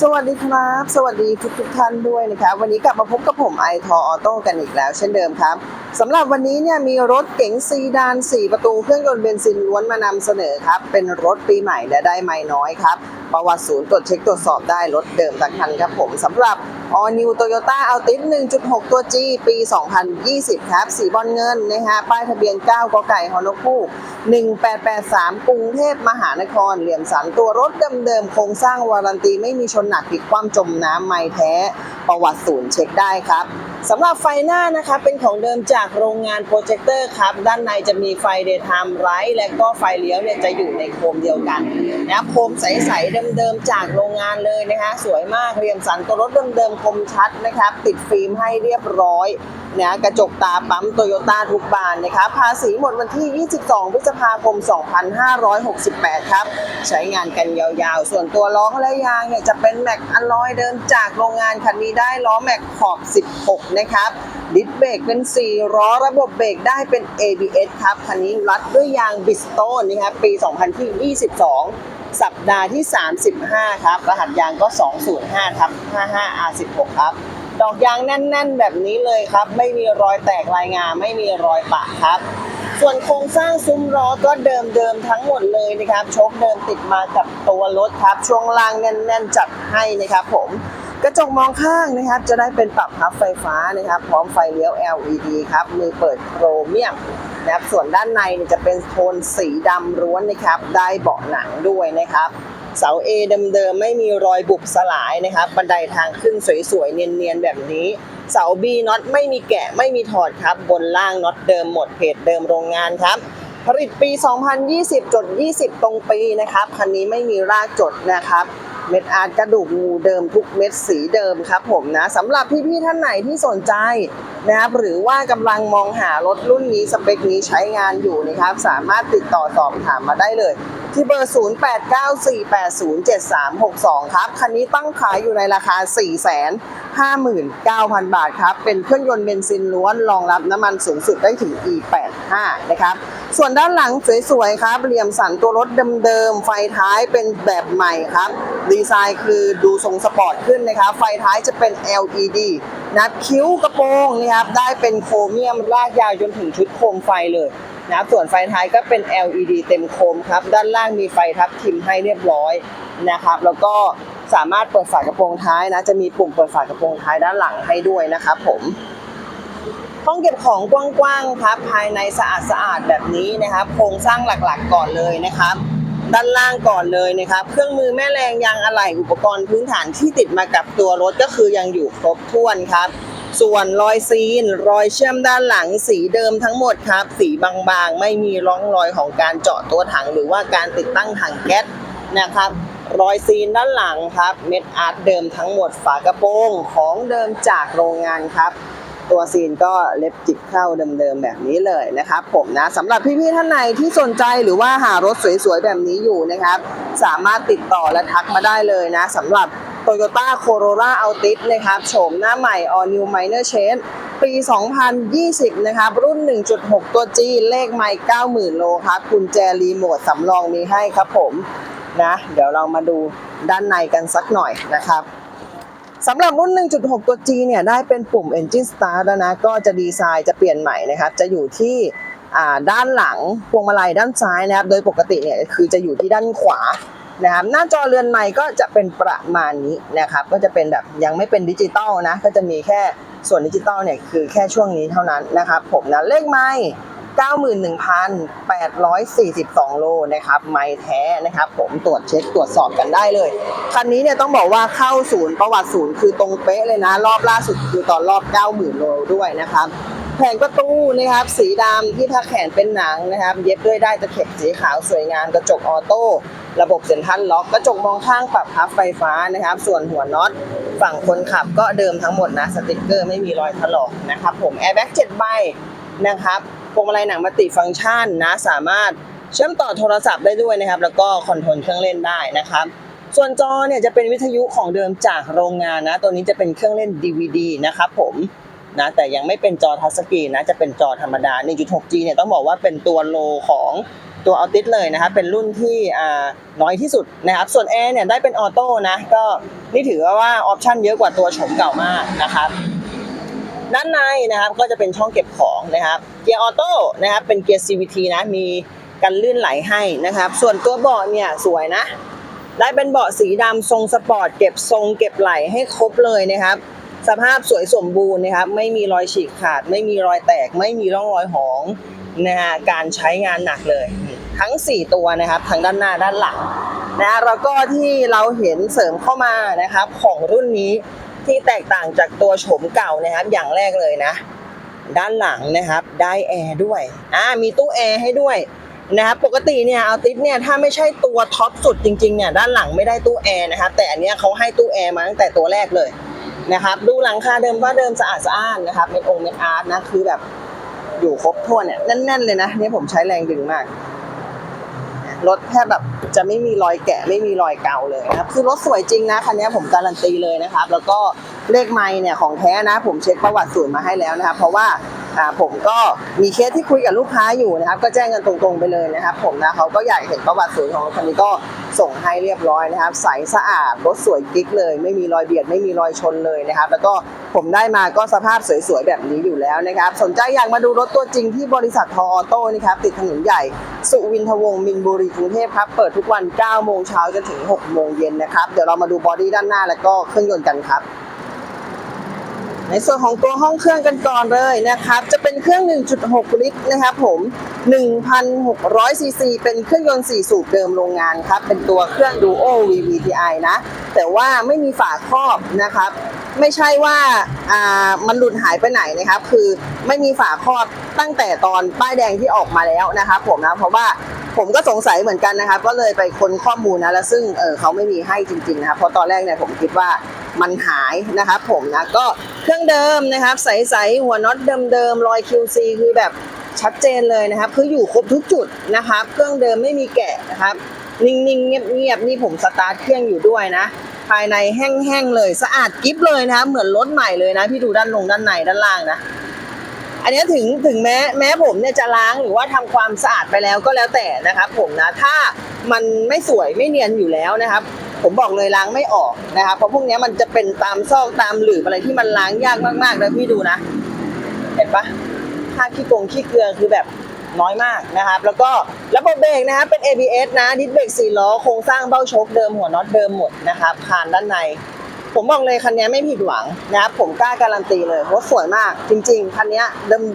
สวัสดีครับ สวัสดีทุกทุกท่านด้วยนะครับวันนี้กลับมาพบกับผมไอทอออโต้กันอีกแล้ว เช่นเดิมครับ สำหรับวันนี้เนี่ยมีรถเก๋งซีดาน 4 ประตูเครื่องยนต์เบนซินล้วนมานำเสนอครับ เป็นรถปีใหม่และได้ไม่น้อยครับ ประวัติศูนย์ตรวจเช็คตรวจสอบได้รถเดิมทั้งคันครับผมสำหรับ All New Toyota Altis 1.6 ตัว G ปี 2020 ครับ สีบอลเงินนะฮะป้ายทะเบียน 9กไก่ฮอนคู1883 กรุงเทพมหานคร เหลี่ยมสันตัวรถเดิมๆโครงสร้างวารันตีไม่มีชนหนักผิดความจมน้ำไม่แท้ ประวัติศูนย์เช็คได้ครับสำหรับไฟหน้านะคะเป็นของเดิมจากากโรงงานโปรเจคเตอร์ครับด้านในจะมีไฟ daytime light และก็ไฟเลี้ยวเนี่ยจะอยู่ในโคมเดียวกันนะโคมใสๆเดิมๆจากโรงงานเลยนะคะสวยมากเรียมสันตัวรถเดิมๆคมชัดนะครับติดฟิล์มให้เรียบร้อยนะกระจกตาปั๊มโตโยต้าทุกบานนะครับภาษีหมดวันที่ 22 พฤษภาคม 2568 ครับ ใช้งานกันยาวๆ ส่วนตัวล้อและยางเนี่ยจะเป็นแม็กอลลอยเดิมจากโรงงานคันนี้ได้ล้อแม็กขอบ 16 นะครับ ดิสเบรกเป็น 4 ล้อระบบเบรกได้เป็น ABS ครับ คันนี้รัดด้วยยางบิสโตนนะครับปี 2022 สัปดาห์ที่ 35 ครับ รหัสยางก็ 205ทับ55 R16 ครับ ดอกยางแน่น ๆ แบบนี้เลยครับ ไม่มีรอยแตกลายงา ไม่มีรอยปะครับ ส่วนโครงสร้างซุ้มล้อก็เดิม ๆ ทั้งหมดเลยนะครับโชคเดิมติดมากับตัวรถครับ ช่วงล่างแน่น ๆ จัดให้นะครับผม กระจกมองข้างนะครับจะได้เป็นปรับพับไฟฟ้านะครับพร้อมไฟเลี้ยว LED ครับมือเปิดโครเมียมนะครับส่วนด้านในจะเป็นโทนสีดำล้วนนะครับ ได้เบาะหนังด้วยนะครับ เสา A เดิมๆไม่มีรอยบุบสลายนะครับ บันไดทางขึ้นสวยๆ เนียนๆ แบบนี้ เสา B น็อตไม่มีแกะไม่มีถอดครับ บนล่างน็อตเดิมหมดเพจเดิมโรงงานครับ ผลิตปี 2020จด20 ตรงปีนะครับ คันนี้ไม่มีรากจดนะครับ เม็ดอาร์ตกระดูกงูเดิมทุกเม็ดสีเดิมครับผมนะสำหรับพี่ๆท่านไหนที่สนใจนะครับหรือว่ากำลังมองหารถรุ่นนี้สเปคนี้ใช้งานอยู่นะครับ สามารถติดต่อสอบถามมาได้เลย ที่เบอร์ 0894807362 ครับ คันนี้ตั้งขายอยู่ในราคา 459,000 บาทครับ เป็นเครื่องยนต์เบนซินล้วนรองรับน้ำมันสูงสุดได้ถึง E85 นะครับ ส่วนด้านหลังสวยๆครับ เหลี่ยมสันตัวรถเดิมๆ ไฟท้ายเป็นแบบใหม่ครับ ดีไซน์คือดูทรงสปอร์ตขึ้นนะครับ ไฟท้ายจะเป็น LED นับคิ้วกระโปรงนะครับได้เป็นโครเมียมลากยาวจนถึงชุดโคมไฟเลยนะครับส่วนไฟท้ายก็เป็น LED เต็มโคมครับด้านล่างมีไฟทับทิมให้เรียบร้อยนะครับ แล้วก็สามารถเปิดฝากระโปรงท้ายนะจะมีปุ่มเปิดฝากระโปรงท้ายด้านหลังให้ด้วยนะครับผมห้องเก็บของกว้างๆครับภายในสะอาดๆแบบนี้นะครับโครงสร้างหลักๆก่อนเลยนะครับ ด้านล่างก่อนเลยนะครับ เครื่องมือแม่แรงยางอะไหล่อุปกรณ์พื้นฐานที่ติดมากับตัวรถก็คือยังอยู่ครบถ้วนครับ ส่วนรอยซีน รอยเชื่อมด้านหลังสีเดิมทั้งหมดครับ สีบางๆ ไม่มีร่องรอยของการเจาะตัวถัง หรือว่าการติดตั้งถังแก๊สนะครับรอยซีนด้านหลังครับ เม็ดอาร์ตเดิมทั้งหมดฝากระโปรงของเดิมจากโรงงานครับ ตัวซีนก็เล็บจิกเข้าเดิมๆแบบนี้เลยนะครับผมนะสำหรับพี่ๆท่านไหนที่สนใจหรือว่าหารถสวยๆแบบนี้อยู่นะครับ สามารถติดต่อและทักมาได้เลยนะสำหรับ Toyota Corolla Altis นะครับโฉมหน้าใหม่ All New Minor Change ปี 2020 นะครับ รุ่น 1.6 ตัว G เลขไมล์90,000 โลครับกุญแจรีโมทสำรองมีให้ครับผมนะ เดี๋ยวเรามาดูด้านในกันสักหน่อยนะครับ สำหรับรุ่น 1.6 ตัว G เนี่ยได้เป็นปุ่ม Engine Start แล้วนะ ก็จะดีไซน์จะเปลี่ยนใหม่นะครับ จะอยู่ที่ด้านหลังพวงมาลัยด้านซ้ายนะครับ โดยปกติเนี่ยคือจะอยู่ที่ด้านขวานะครับ หน้าจอเรือนใหม่ก็จะเป็นประมาณนี้นะครับ ก็จะเป็นแบบยังไม่เป็นดิจิตอลนะ ก็จะมีแค่ส่วนดิจิตอลเนี่ยคือแค่ช่วงนี้เท่านั้นนะครับผมนะเลขไม้ 91,842 โลนะครับไม้แท้นะครับ ผมตรวจเช็คตรวจสอบกันได้เลย คันนี้เนี่ยต้องบอกว่าเข้าศูนย์ประวัติศูนย์คือตรงเป๊ะเลยนะ รอบล่าสุดคือตอนรอบ 90,000 โลด้วยนะครับแผงประตูนะครับสีดำที่พักแขนเป็นหนังนะครับ เย็บด้วยได้ตะเข็บสีขาวสวยงามกระจกออโต้ระบบเซ็นทรัลล็อกกระจกมองข้างปรับพับไฟฟ้านะครับ ส่วนหัวน็อตฝั่งคนขับก็เดิมทั้งหมดนะสติกเกอร์ไม่มีรอยถลอกนะครับผมแอร์แบ็ก7ใบนะครับ พวงมาลัยหนังมัลติฟังก์ชันนะสามารถเชื่อมต่อโทรศัพท์ได้ด้วยนะครับ แล้วก็คอนโทรลเครื่องเล่นได้นะครับ ส่วนจอเนี่ยจะเป็นวิทยุของเดิมจากโรงงานนะ ตัวนี้จะเป็นเครื่องเล่น DVD นะครับผมนะแต่ยังไม่เป็นจอทัชสกรีนนะจะเป็นจอธรรมดา 1.6G เนี่ยต้องบอกว่าเป็นตัวโลของตัวออติสเลยนะครับเป็นรุ่นที่น้อยที่สุดนะครับ ส่วนแอร์เนี่ยได้เป็นออโต้นะก็นี่ถือว่าออปชั่นเยอะกว่าตัวโฉมเก่ามากนะครับ ด้านในนะครับก็จะเป็นช่องเก็บของนะครับ เกียร์ออโต้นะครับเป็นเกียร์ CVT นะมีกันลื่นไหลให้นะครับ ส่วนตัวเบาะเนี่ยสวยนะ ได้เป็นเบาะสีดำทรงสปอร์ตเก็บทรงเก็บไหลให้ครบเลยนะครับ สภาพสวยสมบูรณ์นะครับ ไม่มีรอยฉีกขาด ไม่มีรอยแตก ไม่มีร่องรอยหองนะฮะการใช้งานหนักเลย ทั้ง 4 ตัวนะครับทั้งด้านหน้าด้านหลังนะแล้วก็ที่เราเห็นเสริมเข้ามานะครับของรุ่นนี้ ที่แตกต่างจากตัวโฉมเก่านะครับ อย่างแรกเลยนะ ด้านหลังนะครับได้แอร์ด้วยอ่ามีตู้แอร์ให้ด้วยนะครับปกติเนี่ยเอาติสเนี่ยถ้าไม่ใช่ตัวท็อปสุดจริงๆเนี่ยด้านหลังไม่ได้ตู้แอร์นะครับแต่อันเนี้ยเขาให้ตู้แอร์มาตั้งแต่ตัวแรกเลยนะครับดูหลังคาเดิมว่าเดิมสะอาดสะอ้านนะครับเป็นองค์เป็นอาร์ตนะคือแบบอยู่ครบถ้วนเนี่ยแน่นๆเลยนะนี่ผมใช้แรงดึงมาก รถแทบแบบจะไม่มีรอยแกะไม่มีรอยเก่าเลยนะครับคือรถสวยจริงนะคันนี้ผมการันตีเลยนะครับ แล้วก็เลขไม้เนี่ยของแท้นะ ผมเช็คประวัติศูนย์มาให้แล้วนะครับ เพราะว่า อ่าผมก็มีเคสที่คุยกับลูกค้าอยู่นะครับ ก็แจ้งกันตรงๆไปเลยนะครับ ผมนะเขาก็อยากเห็นประวัติศูนย์ของคันนี้ก็ส่งให้เรียบร้อยนะครับ ใสสะอาดรถสวยกิ๊กเลย ไม่มีรอยเบียดไม่มีรอยชนเลยนะครับ แล้วก็ผมได้มาก็สภาพสวยๆแบบนี้อยู่แล้วนะครับ สนใจอยากมาดูรถตัวจริงที่บริษัททออโต้นะครับติดถนนใหญ่สุวินทวงศ์มินบุรีกรุงเทพครับ เปิดทุกวัน 9 โมงเช้าจนถึง 6 โมงเย็นนะครับ เดี๋ยวเรามาดูบอดี้ด้านหน้าแล้วก็เครื่องยนต์กันครับ ในส่วนของตัวห้องเครื่องกันก่อนเลยนะครับ จะเป็นเครื่อง 1.6 ลิตรนะครับผม 1,600ซีซีเป็นเครื่องยนต์ 4 สูบเดิมโรงงานครับ เป็นตัวเครื่อง Duo VVTi นะ แต่ว่าไม่มีฝาครอบนะครับ ไม่ใช่ว่าอ่ามันหลุดหายไปไหนนะครับ คือไม่มีฝาครอบตั้งแต่ตอนป้ายแดงที่ออกมาแล้วนะครับผมนะ เพราะว่าผมก็สงสัยเหมือนกันนะครับ ก็เลยไปค้นข้อมูลนะ แล้วซึ่งเออเขาไม่มีให้จริงๆนะครับ เพราะตอนแรกเนี่ยผมคิดว่า มันหายนะครับผมนะก็เครื่องเดิมนะครับ ใสๆหัวน็อตเดิมๆรอย QC คือแบบชัดเจนเลยนะครับ คืออยู่ครบทุกจุดนะครับ เครื่องเดิมไม่มีแกะนะครับ นิ่งๆเงียบๆนี่ผมสตาร์ทเครื่องอยู่ด้วยนะ ภายในแห้งๆเลยสะอาดกิ๊บเลยนะครับเหมือนรถใหม่เลยนะพี่ดูด้านลงด้านในด้านล่างนะอันนี้ถึงถึงแม้แม้ผมเนี่ยจะล้างหรือว่าทำความสะอาดไปแล้วก็แล้วแต่นะครับผมนะถ้ามันไม่สวยไม่เนียนอยู่แล้วนะครับ ผมบอกเลยล้างไม่ออกนะครับเพราะพวกนี้มันจะเป็นตามซอกตามหลืบอะไรที่มันล้างยากมากๆนะพี่ดูนะ เห็นปะค่าขี้กงขี้เกลือคือแบบน้อยมากนะครับ แล้วก็ระบบเบรกนะครับเป็น ABS นะดิสเบรกสี่ล้อโครงสร้างเบ้าชคเดิมหัวน็อตเดิมหมดนะครับคานด้านใน ผมบอกเลยคันนี้ไม่ผิดหวังนะครับผมกล้าการันตีเลยรถสวยมากจริง ๆคันนี้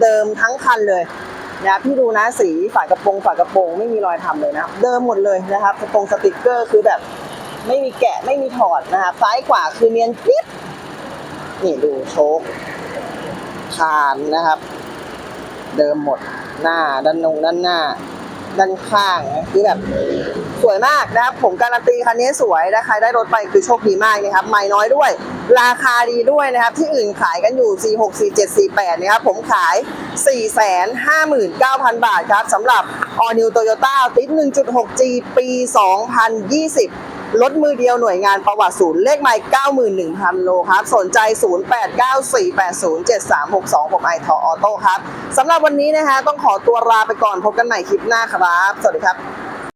เดิมๆทั้งคันเลยนะครับพี่ดูนะสีฝากระโปรงฝากระโปรงไม่มีรอยทำเลยนะ เดิมหมดเลยนะครับกระโปรงสติกเกอร์คือแบบ ไม่มีแกะไม่มีถอดนะครับซ้ายขวาคือเนียนกิ๊บนี่ดูโชคคานนะครับ เดิมหมดหน้าด้านนงด้านหน้า ด้านข้างคือแบบสวยมากนะครับ ผมการันตีคันนี้สวยและใครได้รถไปคือโชคดีมากนะครับไม่น้อยด้วย ราคาดีด้วยนะครับ ที่อื่นขายกันอยู่ 46 47 48นะครับผมขาย 459,000 บาทครับสำหรับ All New Toyota Altis 1.6G ปี 2020 รถมือเดียวหน่วยงานประวัติศูนย์เลขไมล์91,000 โลครับ สนใจ 0894807362 ผมไอทอออโต้ครับสำหรับวันนี้นะฮะต้องขอตัวลาไปก่อนพบกันใหม่คลิปหน้าครับ สวัสดีครับ